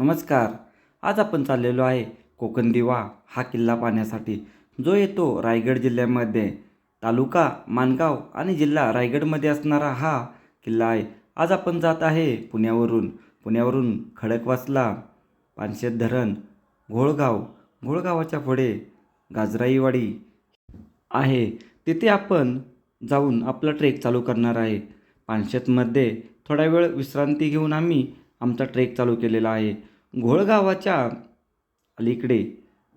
नमस्कार. आज आपण चाललेलो आहे कोकण दिवा हा किल्ला पाहण्यासाठी. जो येतो रायगड जिल्ह्यामध्ये. तालुका मानगाव आणि जिल्हा रायगडमध्ये असणारा हा किल्ला आहे. आज आपण जात आहे पुण्यावरून. पुण्यावरून खडकवासला पानशेत धरण घोळगाव. घोळगावाच्या पुढे गाजराईवाडी आहे. तिथे आपण जाऊन आपला ट्रेक चालू करणार आहे. पानशेतमध्ये थोडा वेळ विश्रांती घेऊन आम्ही आमचा ट्रेक चालू केलेला आहे. घोळगावाच्या अलीकडे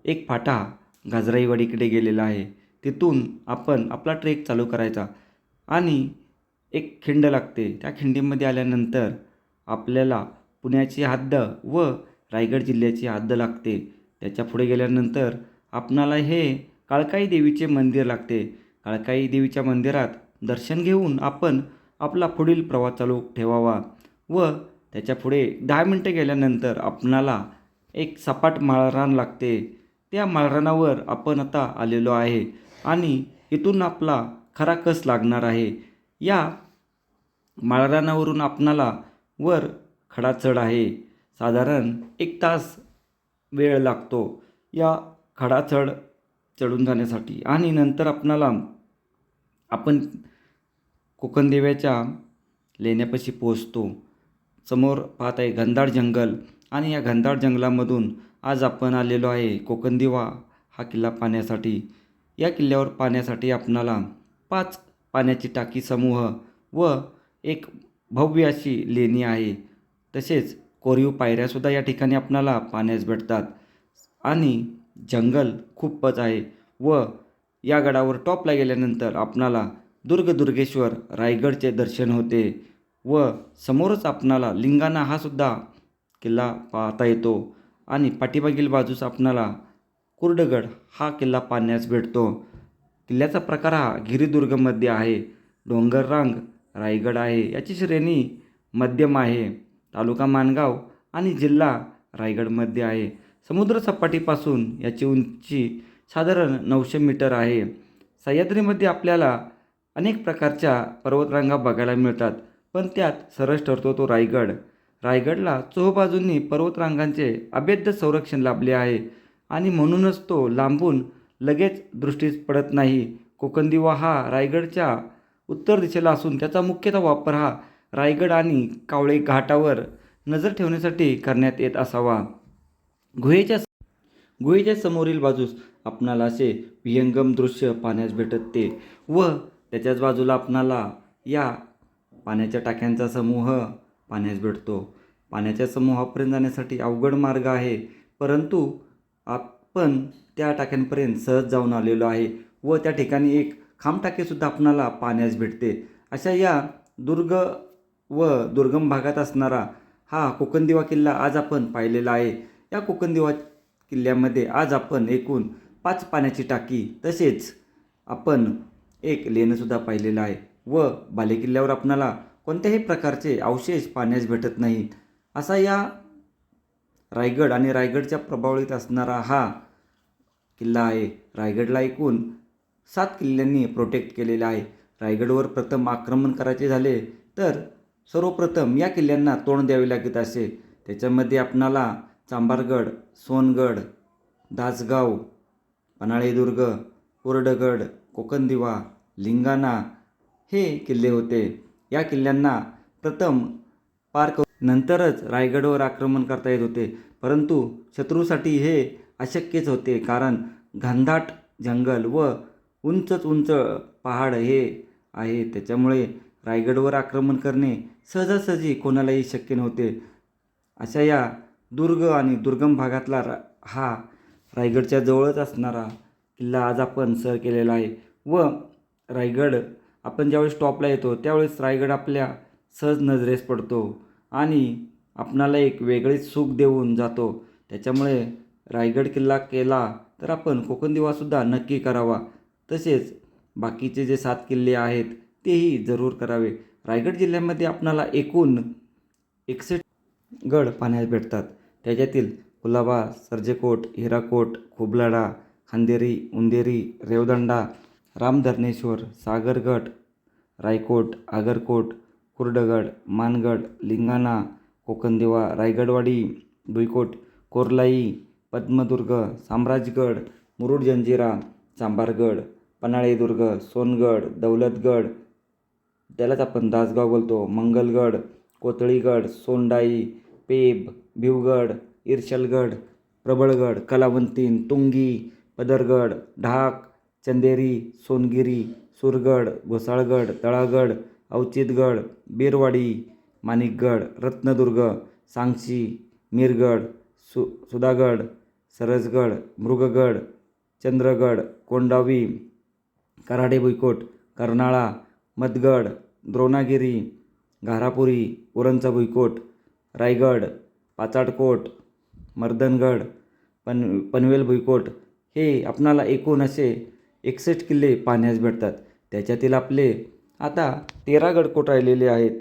एक फाटा गाजराईवाडीकडे गेलेला आहे. तिथून आपण आपला ट्रेक चालू करायचा आणि एक खिंड लागते. त्या खिंडीमध्ये आल्यानंतर आपल्याला पुण्याची हद्द व रायगड जिल्ह्याची हद्द लागते. त्याच्या पुढे गेल्यानंतर आपणाला हे काळकाई देवीचे मंदिर लागते. काळकाई देवीच्या मंदिरात दर्शन घेऊन आपण आपला पुढील प्रवास चालू ठेवावा व त्याच्या पुढे दहा मिनटं गेल्यानंतर आपणाला एक सपाट माळरान लागते. त्या माळरानावर आपण आता आलेलो आहे आणि इथून आपला खरा कस लागणार आहे? या माळरानावरून आपणाला वर खडा चढ आहे. साधारण एक तास वेळ लागतो या खडा चढ चढून जाण्यासाठी. आणि नंतर आपणाला आपण कोकणदेव्याच्या लेण्यापाशी पोहोचतो. समोर पाहत आहे घनदाट जंगल आणि या घनदाट जंगलामधून आज आपण आलेलो आहे कोकणदिवा. हा किल्ला पाहण्यासाठी. या किल्ल्यावर पाहण्यासाठी आपणाला पाच पाण्याची टाकी समूह व एक भव्य अशी लेणी आहे. तसेच कोरीव पायऱ्यासुद्धा या ठिकाणी आपणाला पाण्यास भेटतात. आणि जंगल खूपच आहे व या गडावर टॉपला गेल्यानंतर आपणाला दुर्ग दुर्गेश्वर रायगडचे दर्शन होते. व समोरच आपणाला लिंगाणा हा सुद्धा किल्ला पाहता येतो आणि पाठीमागील बाजूस आपणाला कुर्डगड हा किल्ला पाहण्यास भेटतो. किल्ल्याचा प्रकार हा गिरिदुर्गमध्ये आहे. डोंगररांग रायगड आहे. याची श्रेणी मध्यम आहे. तालुका मानगाव आणि जिल्हा रायगडमध्ये आहे. समुद्रसपाटीपासून याची उंची साधारण नऊशे मीटर आहे. सह्याद्रीमध्ये आपल्याला अनेक प्रकारच्या पर्वतरांगा बघायला मिळतात. पण त्यात सरस ठरतो तो रायगड. रायगडला चोबाजूंनी पर्वतरांगांचे अभेद्य संरक्षण लाभले आहे आणि म्हणूनच तो लांबून लगेच दृष्टीस पडत नाही. कोकणदिवा हा रायगडच्या उत्तर दिशेला असून त्याचा मुख्यतः वापर हा रायगड आणि कावळे घाटावर नजर ठेवण्यासाठी करण्यात येत असावा. गुहेच्या गुहेच्या समोरील बाजूस आपणाला असे विहंगम दृश्य पाहण्यास भेटत ते व त्याच्याच बाजूला आपणाला या पाण्याच्या टाक्यांचा समूह पाण्यास भेटतो. पाण्याच्या समूहापर्यंत जाण्यासाठी अवघड मार्ग आहे. परंतु आपण त्या टाक्यांपर्यंत सहज जाऊन आलेलो आहे व त्या ठिकाणी एक खांबटाकेसुद्धा आपणाला पाण्यास भेटते. अशा या दुर्ग व दुर्गम भागात असणारा हा कोकणदिवा किल्ला आज आपण पाहिलेला आहे. या कोकणदिवा किल्ल्यामध्ये आज आपण एकूण पाच पाण्याची टाकी तसेच आपण एक लेणंसुद्धा पाहिलेलं आहे. व बालेकिल्ल्यावर आपणाला कोणत्याही प्रकारचे अवशेष पाहण्यास भेटत नाहीत. असा या रायगड आणि रायगडच्या प्रभावळीत असणारा हा किल्ला आहे. रायगडला एकूण सात किल्ल्यांनी प्रोटेक्ट केलेला आहे. रायगडवर प्रथम आक्रमण करायचे झाले तर सर्वप्रथम या किल्ल्यांना तोंड द्यावे लागत असे. त्याच्यामध्ये आपणाला चांभारगड सोनगड दासगाव पन्हाळेदुर्ग कोरडगड कोकणदिवा लिंगाणा हे किल्ले होते. या किल्ल्यांना प्रथम पार क नंतरच रायगडवर आक्रमण करता येत होते. परंतु शत्रूसाठी हे अशक्यच होते कारण घनदाट जंगल व उंचच उंच पहाड हे आहे. त्याच्यामुळे रायगडवर आक्रमण करणे सहजासहजी कोणालाही शक्य नव्हते. अशा या दुर्ग आणि दुर्गम भागातला रा हा रायगडच्या जवळच असणारा किल्ला आज आपण सर केलेला आहे व रायगड आपण ज्यावेळेस टॉपला येतो त्यावेळेस रायगड आपल्या सहज नजरेस पडतो आणि आपणाला एक वेगळीच सुख देऊन जातो. त्याच्यामुळे रायगड किल्ला केला तर आपण कोकण दिवासुद्धा नक्की करावा. तसेच बाकीचे जे सात किल्ले आहेत तेही जरूर करावे. रायगड जिल्ह्यामध्ये आपणाला एकूण एकसष्ट गड पाहण्यास भेटतात. त्याच्यातील कुलाबा सर्जेकोट हिराकोट खोबलाडा खांदेरी उंदेरी रेवदंडा रामधरणेश्वर सागरगड रायकोट आगरकोट कुर्डगड मानगड लिंगाणा कोकणदेवा रायगडवाडी भुईकोट कोरलाई पद्मदुर्ग साम्राजगड मुरुड जंजिरा चांभारगड पन्हाळेदुर्ग सोनगड दौलतगड त्यालाच आपण दासगाव बोलतो. मंगलगड कोतळीगड सोंडाई पेब भिवगड इर्शलगड प्रबळगड कलावंतीन तुंगी पदरगड ढाक चंदेरी सोनगिरी सुरगड घोसाळगड तळागड अवचितगड बीरवाडी माणिकगड रत्नदुर्ग सांगशी मिरगड सु सुधागड सरसगड मृगगड चंद्रगड कोंडावी कराडे भुईकोट कर्नाळा मदगड द्रोणागिरी घारापुरी उरणचा भुईकोट रायगड पाचाडकोट मर्दनगड पन पनवेल भुईकोट. हे आपणाला एकूण असे एकसष्ट किल्ले पाहण्यास भेटतात. त्याच्यातील आपले आता तेरा गडकोट राहिलेले आहेत.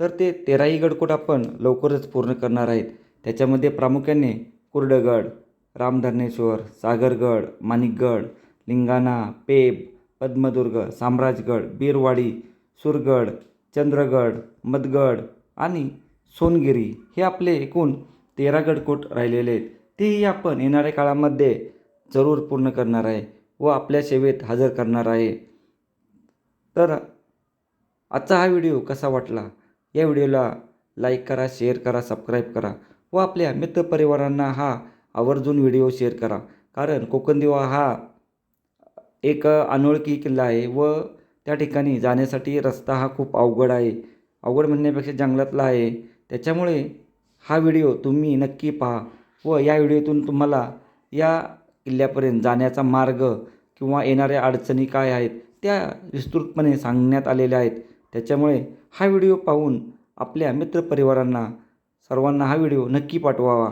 तर ते तेराही गडकोट आपण लवकरच पूर्ण करणार आहेत. त्याच्यामध्ये प्रामुख्याने कुर्डगड रामधरणेश्वर सागरगड माणिकगड लिंगाणा पेब पद्मदुर्ग साम्राजगड बीरवाडी सुरगड चंद्रगड मदगड आणि सोनगिरी हे आपले एकूण तेरा गडकोट राहिलेले आहेत. तेही आपण येणाऱ्या काळामध्ये जरूर पूर्ण करणार आहे. व आपल्या सेवेत हजर करणार आहे. तर आजचा हा व्हिडिओ कसा वाटला? या व्हिडिओला लाईक करा शेअर करा सबस्क्राईब करा व आपल्या मित्रपरिवारांना हा आवर्जून व्हिडिओ शेअर करा. कारण कोकणदिवा हा एक अनोळखी किल्ला आहे व त्या ठिकाणी जाण्यासाठी रस्ता हा खूप अवघड आहे. अवघड म्हणण्यापेक्षा जंगलातला आहे. त्याच्यामुळे हा व्हिडिओ तुम्ही नक्की पहा व या व्हिडिओतून तुम्हाला या किल्ल्यापर्यंत जाण्याचा मार्ग किंवा येणाऱ्या अडचणी काय आहेत त्या विस्तृतपणे सांगण्यात आलेल्या आहेत. त्याच्यामुळे हा व्हिडिओ पाहून आपल्या मित्रपरिवारांना सर्वांना हा व्हिडिओ नक्की पाठवावा.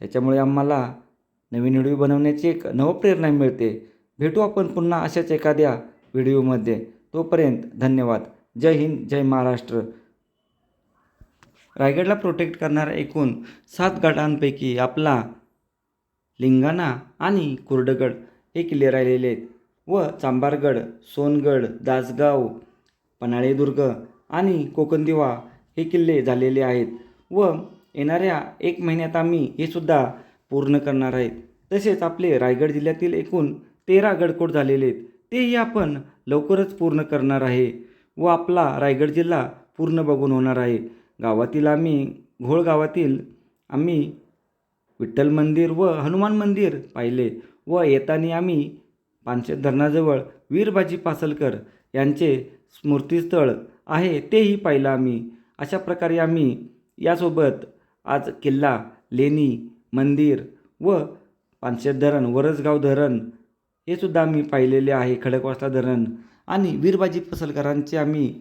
त्याच्यामुळे आम्हाला नवीन व्हिडिओ बनवण्याची एक नवप्रेरणा मिळते. भेटू आपण पुन्हा अशाच एखाद्या व्हिडिओमध्ये. तोपर्यंत धन्यवाद. जय हिंद जय महाराष्ट्र. रायगडला प्रोटेक्ट करणाऱ्या एकूण सात गटांपैकी आपला लिंगाणा आणि कुर्डगड हे किल्ले राहिलेले आहेत. व चांभारगड सोनगड दासगाव पन्हाळेदुर्ग आणि कोकणदिवा हे किल्ले झालेले आहेत व येणाऱ्या एक महिन्यात आम्ही हे सुद्धा पूर्ण करणार आहेत. तसेच आपले रायगड जिल्ह्यातील एकूण तेरा गडकोट झालेले आहेत. तेही आपण लवकरच पूर्ण करणार आहे व आपला रायगड जिल्हा पूर्ण बघून होणार आहे. गावातील आम्ही घोळ गावातील आम्ही विठ्ठल मंदिर व हनुमान मंदिर पाहिले व येताना आम्ही पानशेत धरणाजवळ वीरबाजी पासलकर यांचे स्मृतीस्थळ आहे तेही पाहिलं आम्ही. अशा प्रकारे आम्ही यासोबत आज किल्ला लेणी मंदिर व पानशेत धरण वरसगाव धरण हे सुद्धा आम्ही पाहिलेले आहे खडकवासला धरण आणि वीरबाजी पसलकरांचे आम्ही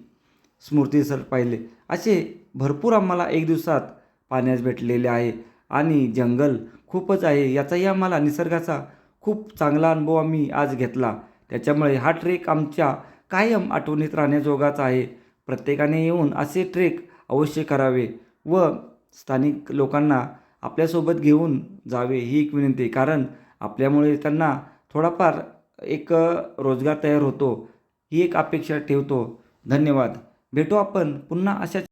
स्मृतीस्थळ पाहिले. असे भरपूर आम्हाला एक दिवसात पाहण्यास भेटलेले आहे. आणि जंगल खूपच आहे. याचाही आम्हाला निसर्गाचा खूप चांगला अनुभव आम्ही आज घेतला. त्याच्यामुळे हा ट्रेक आमच्या कायम आठवणीत राहण्याजोगाचा आहे. प्रत्येकाने येऊन असे ट्रेक अवश्य करावे व स्थानिक लोकांना आपल्यासोबत घेऊन जावे ही एक विनंती आहे. कारण आपल्यामुळे त्यांना थोडाफार एक रोजगार तयार होतो ही एक अपेक्षा ठेवतो. धन्यवाद. भेटू आपण पुन्हा अशाच